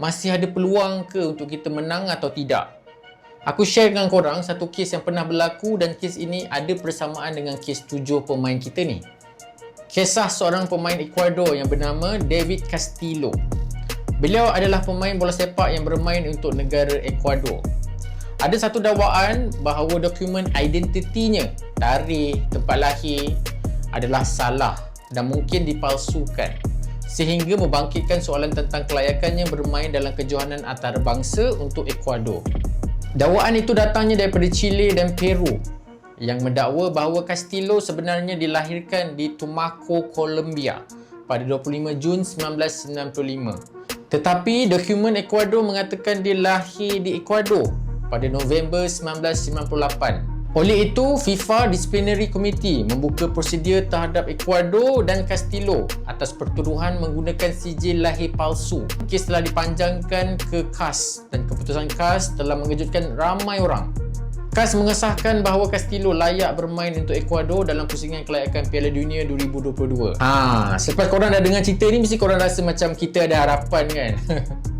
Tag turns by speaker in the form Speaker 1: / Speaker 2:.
Speaker 1: masih ada peluang ke untuk kita menang atau tidak? Aku share dengan korang satu kes yang pernah berlaku dan kes ini ada persamaan dengan kes tujuh pemain kita ni. Kisah seorang pemain Ecuador yang bernama David Castillo. Beliau adalah pemain bola sepak yang bermain untuk negara Ecuador. Ada satu dakwaan bahawa dokumen identitinya, tarikh, tempat lahir adalah salah dan mungkin dipalsukan sehingga membangkitkan soalan tentang kelayakannya bermain dalam kejohanan antarabangsa untuk Ecuador. Dakwaan itu datangnya daripada Chile dan Peru yang mendakwa bahawa Castillo sebenarnya dilahirkan di Tumaco, Colombia pada 25 Jun 1995. Tetapi dokumen Ecuador mengatakan dia lahir di Ecuador pada November 1998. Oleh itu, FIFA Disciplinary Committee membuka prosedur terhadap Ecuador dan Castillo atas pertuduhan menggunakan sijil lahir palsu. Kes telah dipanjangkan ke KAS dan keputusan KAS telah mengejutkan ramai orang. KAS mengesahkan bahawa Castillo layak bermain untuk Ecuador dalam pusingan kelayakan Piala Dunia 2022. Ha, selepas korang dah dengar cerita ni mesti korang rasa macam kita ada harapan kan?